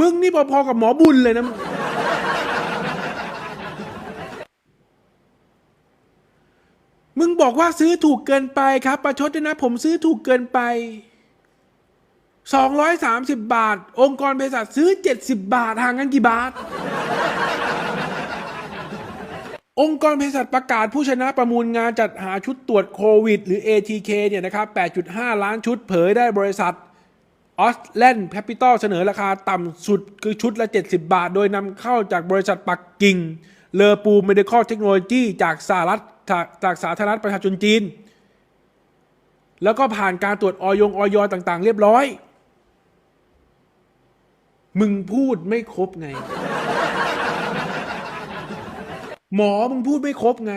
มึงนี่พอๆกับหมอบุญเลยนะมึงมึงบอกว่าซื้อถูกเกินไปครับ ประชดด้วยนะ ผมซื้อถูกเกินไป 230 บาท องค์กรเภสัชซื้อ 70 บาทห่างกันกี่บาท องค์กรเภสัชประกาศผู้ชนะประมูลงานจัดหาชุดตรวจโควิด หรือ ATK เนี่ยนะครับ 8.5 ล้านชุดเผยได้บริษัท ออสแลนด์แคปิตอลเสนอราคาต่ำสุดคือชุดละ 70 บาท โดยนำเข้าจากบริษัทปักกิ่ง เลอปูเมดิคอลเทคโนโลยีจากสหรัฐจากจากสาธารณรัฐประชาชนจีน แล้วก็ผ่านการตรวจออยงออยต่างๆ เรียบร้อย มึงพูดไม่ครบไง หมอมึงพูดไม่ครบไง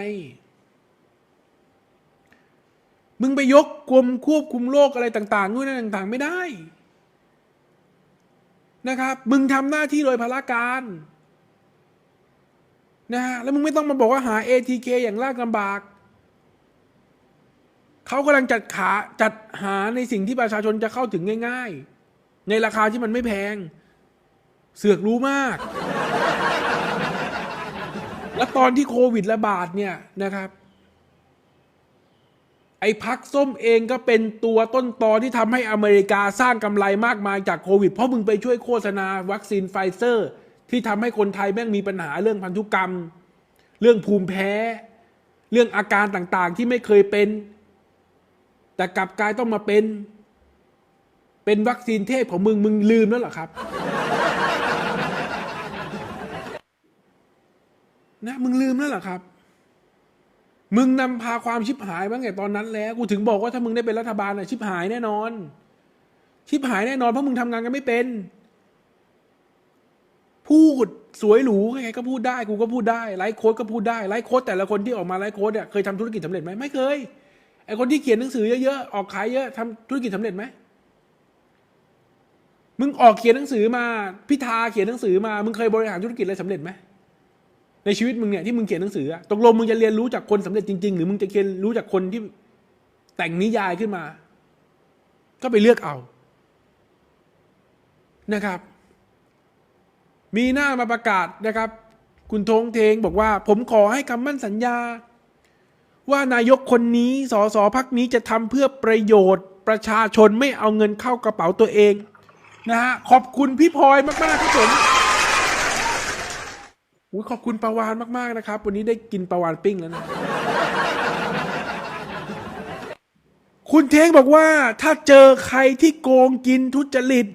มึงไปยกกรมควบคุมโรคอะไรต่างๆนู่นนั่นต่าง ๆ ไม่ได้ นะครับ มึงทำหน้าที่โดยพละการนะฮะแล้วมึงไม่ต้องมาบอกว่าหา ATK อย่างลากลำบาก เขากำลังจัดขาจัดหาในสิ่งที่ประชาชนจะเข้าถึงง่าย ๆ ในราคาที่มันไม่แพง เสือกรู้มาก แล้วตอนที่โควิดระบาดเนี่ยนะครับ ไอ้พักส้มเองก็เป็นตัวต้นตอที่ทำให้อเมริกาสร้างกำไรมากมายจากโควิด เพราะมึงไปช่วยโฆษณาวัคซีนไฟเซอร์ ที่ทำให้คนไทยแม่งมีปัญหาเรื่องพันธุกรรม เรื่องภูมิแพ้ เรื่องอาการต่างๆที่ไม่เคยเป็น แต่กลับกลายต้องมาเป็น เป็นวัคซีนเทพของมึงมึงลืมแล้วเหรอครับนะมึงลืมแล้วเหรอครับ มึงนำพาความชิบหายมาตั้งแต่ตอนนั้นแล้วกูถึงบอกว่าถ้ามึงได้เป็นรัฐบาลอะชิบหายแน่นอน ชิบหายแน่นอนเพราะมึงทำงานกันไม่เป็น พูดสวยหรูใครก็พูดได้กูก็พูดได้ไลฟ์โค้ดก็พูดได้ไลฟ์โค้ดแต่ละคนที่ออกมาไลฟ์โค้ดเนี่ยเคยทำธุรกิจสำเร็จไหมไม่เคยไอคนที่เขียนหนังสือเยอะๆออกขายเยอะทำธุรกิจสำเร็จไหมมึงออกเขียนหนังสือมาพิธาเขียนหนังสือมา มึงเคยบริหารธุรกิจอะไรสำเร็จไหม ในชีวิตมึงเนี่ยที่มึงเขียนหนังสือตกลงมึงจะเรียนรู้จากคนสำเร็จจริง ๆ หรือมึงจะเรียนรู้จากคนที่แต่งนิยายขึ้นมา ก็ไปเลือกเอานะครับ มีหน้ามาประกาศนะครับ คุณธงเทงบอกว่า ผมขอให้คำมั่นสัญญา ว่านายกคนนี้สสพักนี้จะทำเพื่อประโยชน์ประชาชนไม่เอาเงินเข้ากระเป๋าตัวเองนะฮะขอบคุณพี่พลอยมาก ๆ ครับผม อุ๊ยขอบคุณประวานมากๆนะครับ วันนี้ได้กินประวานปิ้งแล้วนะ คุณเทงบอกว่า ถ้าเจอใครที่โกงกินทุจริต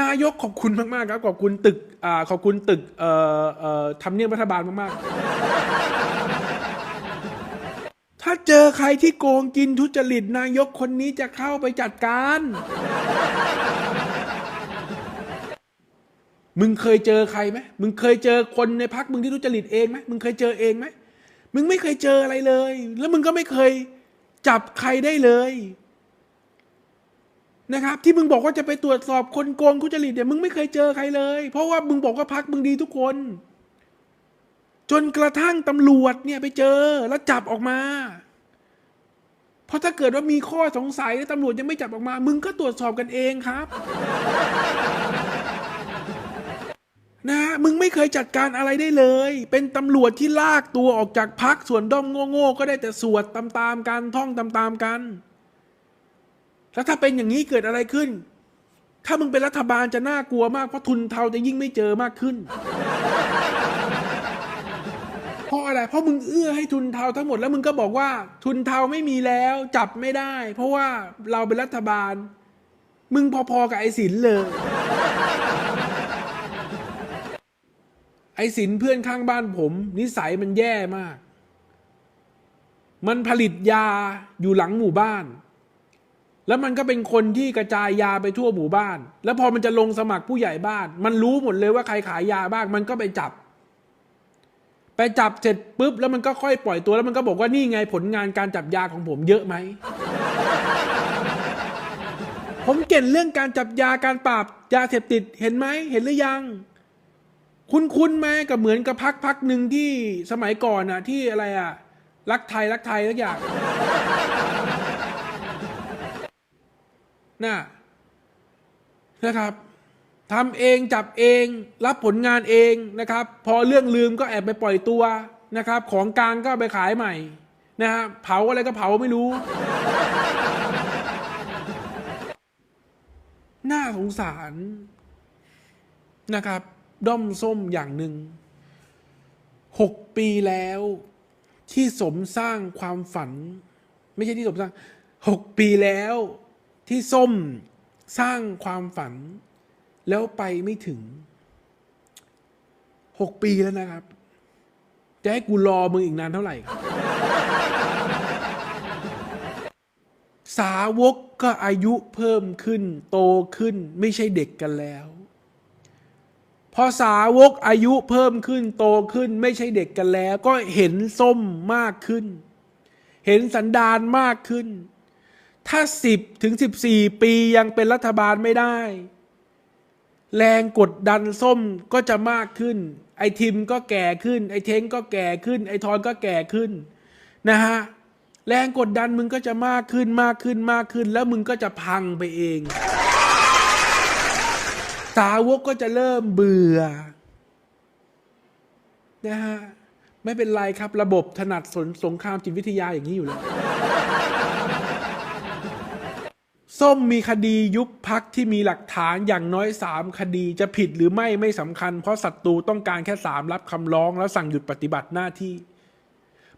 นายกขอบคุณมากๆครับ ขอบคุณตึกอ่าขอบคุณตึกเอ่อเอ่อทำเนียบรัฐบาลมากๆ ถ้าเจอใครที่โกงกินทุจริต นายกคนนี้จะเข้าไปจัดการ มึงเคยเจอใครไหมมึงเคยเจอคนในพักมึงที่ทุจริตเองไหมมึงเคยเจอเองไหมมึงไม่เคยเจออะไรเลย แล้วมึงก็ไม่เคยจับใครได้เลย นะครับ ที่มึงบอกว่าจะไปตรวจสอบคนโกงทุจริตเนี่ยมึงไม่เคยเจอใครเลย เพราะว่ามึงบอกว่าพักมึงดีทุกคน จนกระทั่งตำรวจเนี่ยไปเจอแล้วจับออกมา เพราะถ้าเกิดว่ามีข้อสงสัยแล้วตำรวจยังไม่จับออกมา มึงก็ตรวจสอบกันเองครับ นะมึงไม่เคยจัดการอะไรได้เลย เป็นตำรวจที่ลากตัวออกจากพักส่วนด้อมโง่ๆก็ได้แต่สวดตามๆกันท่องตามๆกัน แล้วถ้าเป็นอย่างนี้เกิดอะไรขึ้น ถ้ามึงเป็นรัฐบาลจะน่ากลัวมากเพราะทุนเทาจะยิ่งไม่เจอมากขึ้น เพราะอะไร เพราะมึงเอื้อให้ทุนเทาทั้งหมดแล้วมึงก็บอกว่า ทุนเทาไม่มีแล้วจับไม่ได้ เพราะว่าเราเป็นรัฐบาล มึงพอๆกับไอ้สินเลย ไอ้สินเพื่อนข้างบ้านผม นิสัยมันแย่มาก มันผลิตยาอยู่หลังหมู่บ้าน แล้วมันก็เป็นคนที่กระจายยาไปทั่วหมู่บ้าน แล้วพอมันจะลงสมัครผู้ใหญ่บ้าน มันรู้หมดเลยว่าใครขายยาบ้าง มันก็ไปจับ ไปจับเสร็จปุ๊บแล้วมันก็ค่อยปล่อยตัวแล้วมันก็บอกว่านี่ไงผลงานการจับยาของผมเยอะไหมผมเก่งเรื่องการจับยาการปราบยาเสพติดเห็นไหมเห็นหรือยัง คุณคุณไหมกับเหมือนกับพักพักหนึ่งที่สมัยก่อนอะที่อะไรอะรักไทยรักไทยสักอย่างน่ะนะครับทำเองจับเองรับผลงานเองนะครับ พอเรื่องลืมก็แอบไปปล่อยตัวนะครับ ของกลางก็ไปขายใหม่นะฮะเผาอะไรก็เผาไม่รู้ น่าสงสารนะครับ ด้อมส้มอย่างหนึ่งหกปีแล้ว ที่สมสร้างความฝัน ไม่ใช่ที่สมสร้างหกปีแล้ว ที่ส้มสร้างความฝัน แล้วไปไม่ถึงหกปีแล้วนะครับ จะให้กูรอมึงอีกนานเท่าไหร่ครับสาวกก็อายุเพิ่มขึ้น โตขึ้นไม่ใช่เด็กกันแล้ว พอสาวกอายุเพิ่มขึ้นโตขึ้นไม่ใช่เด็กกันแล้ว ก็เห็นส้มมากขึ้น เห็นสันดานมากขึ้น ถ้าสิบถึงสิบสี่ปียังเป็นรัฐบาลไม่ได้ แรงกดดันส้มก็จะมากขึ้น ไอทิมก็แก่ขึ้น ไอเท้งก็แก่ขึ้น ไอทอนก็แก่ขึ้นนะฮะแรงกดดันมึงก็จะมากขึ้นมากขึ้นมากขึ้น แล้วมึงก็จะพังไปเอง สาวกก็จะเริ่มเบื่อนะฮะไม่เป็นไรครับ ระบบถนัดสนสงครามจิตวิทยาอย่างนี้อยู่แล้วส้มมีคดียุบพักที่มีหลักฐานอย่างน้อยสามคดีจะผิดหรือไม่ไม่สำคัญ เพราะศัตรูต้องการแค่สามรับคำร้อง แล้วสั่งหยุดปฏิบัติหน้าที่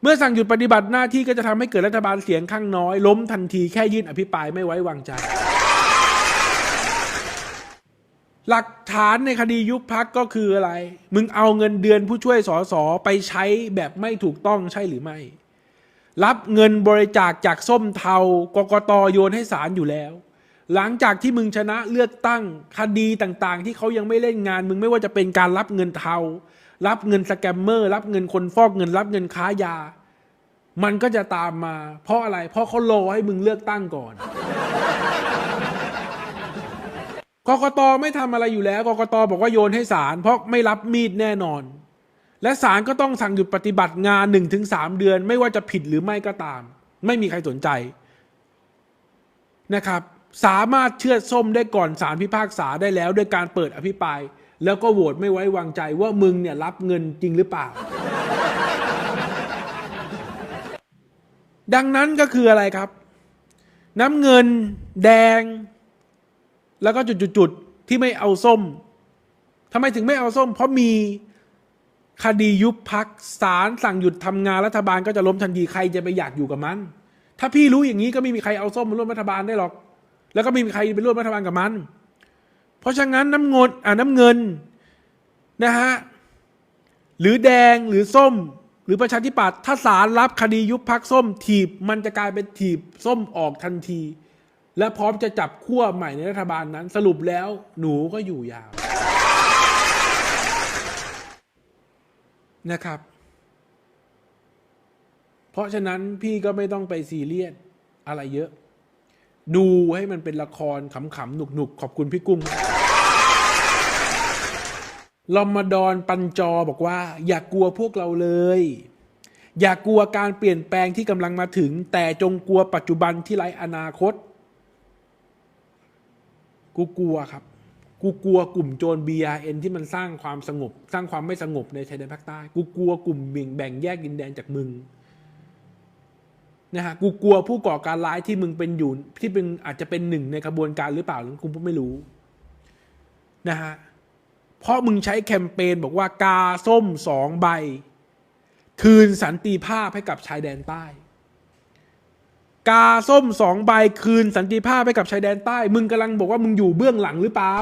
เมื่อสั่งหยุดปฏิบัติหน้าที่ก็จะทำให้เกิดรัฐบาลเสียงข้างน้อย ล้มทันทีแค่ยื่นอภิปรายไม่ไว้วางใจ หลักฐานในคดียุบพักก็คืออะไร มึงเอาเงินเดือนผู้ช่วยสอสอไปใช้แบบไม่ถูกต้องใช่หรือไม่ รับเงินบริจาคจากส้มเทากกตโยนให้ศาลอยู่แล้ว หลังจากที่มึงชนะเลือกตั้งคดีต่างๆ ที่เขายังไม่เล่นงาน มึงไม่ว่าจะเป็นการรับเงินเทา รับเงินสแกมเมอร์ รับเงินคนฟอกเงิน รับเงินค้ายา มันก็จะตามมา เพราะอะไร เพราะเขารอให้มึงเลือกตั้งก่อน กกตไม่ทำอะไรอยู่แล้ว กกตบอกว่าโยนให้ศาลเพราะไม่รับมีดแน่นอน และศาลก็ต้องสั่งหยุดปฏิบัติงาน 1-3 เดือน ไม่ว่าจะผิดหรือไม่ก็ตาม ไม่มีใครสนใจนะครับ สามารถเชื่อส้มได้ก่อนศาลพิพากษาได้แล้วด้วยการเปิดอภิปราย แล้วก็โหวตไม่ไว้วางใจว่ามึงเนี่ยรับเงินจริงหรือเปล่า ดังนั้นก็คืออะไรครับ น้ำเงิน แดง แล้วก็จุดๆๆที่ไม่เอาส้มทำไมถึงไม่เอาส้ม เพราะมีคดียุบพักศาลสั่งหยุดทำงานรัฐบาลก็จะล้มทันทีใครจะไปอยากอยู่กับมัน ถ้าพี่รู้อย่างนี้ก็ไม่มีใครเอาส้มมาร่วมรัฐบาลได้หรอก แล้วก็ไม่มีใครไปร่วมรัฐบาลกับมัน เพราะฉะนั้นน้ำเงินอ่าน้ำเงินนะฮะหรือแดงหรือส้ม หรือประชาธิปัตย์ถ้าศาลรับคดียุบพักส้ม ถีบมันจะกลายเป็นถีบส้มออกทันที และพร้อมจะจับขั้วใหม่ในรัฐบาลนั้น สรุปแล้วหนูก็อยู่ยาวนะครับ เพราะฉะนั้นพี่ก็ไม่ต้องไปซีเรียสอะไรเยอะ ดูให้มันเป็นละครขำๆหนุกๆ ขอบคุณพี่กุ้งลอมมาดอนปันจอบอกว่า อย่ากกลัวพวกเราเลย อย่ากกลัวการเปลี่ยนแปลงที่กำลังมาถึง แต่จงกลัวปัจจุบันที่ไร้อนาคต กูกลัวครับ กูกลัวกลุ่มโจร BRN ที่มันสร้างความสงบ สร้างความไม่สงบในชายแดนภาคใต้ กูกลัวกลุ่มเบ่งแบ่งแยกดินแดนจากมึงนะฮะกูกลัวผู้ก่อการร้ายที่มึงเป็นอยู่ที่เป็นอาจจะเป็นหนึ่งในกระบวนการหรือเปล่ากูไม่รู้นะฮะเพราะมึงใช้แคมเปญบอกว่ากาส้มสองใบ คืนสันติภาพให้กับชายแดนใต้ กาส้มสองใบคืนสันติภาพให้กับชายแดนใต้ มึงกำลังบอกว่ามึงอยู่เบื้องหลังหรือเปล่า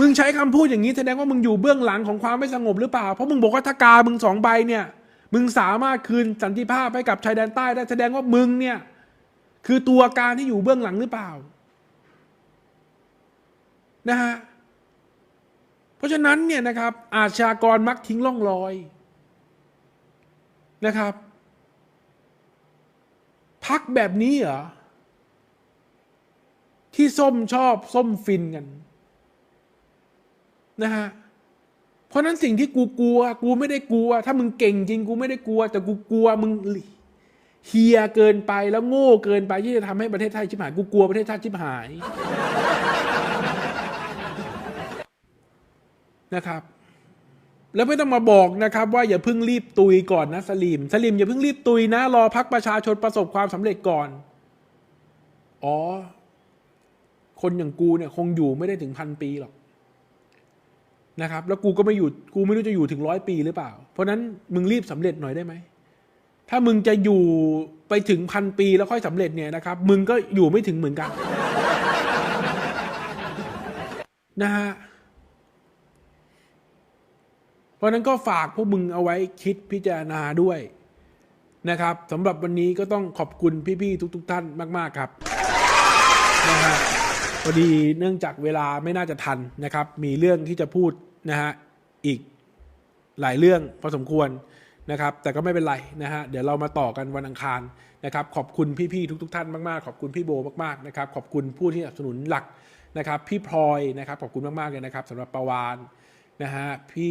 มึงใช้คำพูดอย่างนี้แสดงว่ามึงอยู่เบื้องหลังของความไม่สงบหรือเปล่า เพราะมึงบอกว่าถ้ากามึงสองใบเนี่ย มึงสามารถคืนสันติภาพให้กับชายแดนใต้ได้แสดงว่ามึงเนี่ย คือตัวการที่อยู่เบื้องหลังหรือเปล่า นะฮะ เพราะฉะนั้นเนี่ยนะครับ อาชญากรมักทิ้งร่องรอยนะครับ พักแบบนี้เหรอ ที่ส้มชอบส้มฟินกัน นะฮะ เพราะนั้นสิ่งที่กูกลัว กูไม่ได้กลัว ถ้ามึงเก่งจริงกูไม่ได้กลัว แต่กูกลัวมึงเฮียเกินไปแล้วโง่เกินไปที่จะทำให้ประเทศไทยชิบหาย กูกลัวประเทศชาติชิบหายนะครับ แล้วไม่ต้องมาบอกนะครับว่าอย่าเพิ่งรีบตุยก่อนนะสลิมสลิมอย่าเพิ่งรีบตุยนะรอพักประชาชนประสบความสำเร็จก่อน อ๋อ คนอย่างกูเนี่ย คงอยู่ไม่ได้ถึงพันปีหรอกนะครับ แล้วกูก็ไม่อยู่กูไม่รู้จะอยู่ถึงร้อยปีหรือเปล่า เพราะนั้นมึงรีบสำเร็จหน่อยได้ไหมถ้ามึงจะอยู่ไปถึงพันปีแล้วค่อยสำเร็จเนี่ยนะครับ มึงก็อยู่ไม่ถึงเหมือนกัน นะฮะ ราะนั้นก็ฝากพวกมึงเอาไว้คิดพิจารณาด้วยนะครับสำหรับวันนี้ก็ต้องขอบคุณพี่ๆทุก ๆ ท่านมาก ๆ ครับนะฮะพอดีเนื่องจากเวลาไม่น่าจะทันนะครับ มีเรื่องที่จะพูดนะฮะอีกหลายเรื่องพอสมควรนะครับ แต่ก็ไม่เป็นไรนะฮะเดี๋ยวเรามาต่อกันวันอังคารนะครับ ขอบคุณพี่ๆทุก ๆ ท่านมากๆ ขอบคุณพี่โบมากๆนะครับ ขอบคุณผู้ที่สนับสนุนหลักนะครับ พี่พลอยนะครับขอบคุณมากๆเลยนะครับสำหรับประวานนะฮะพี่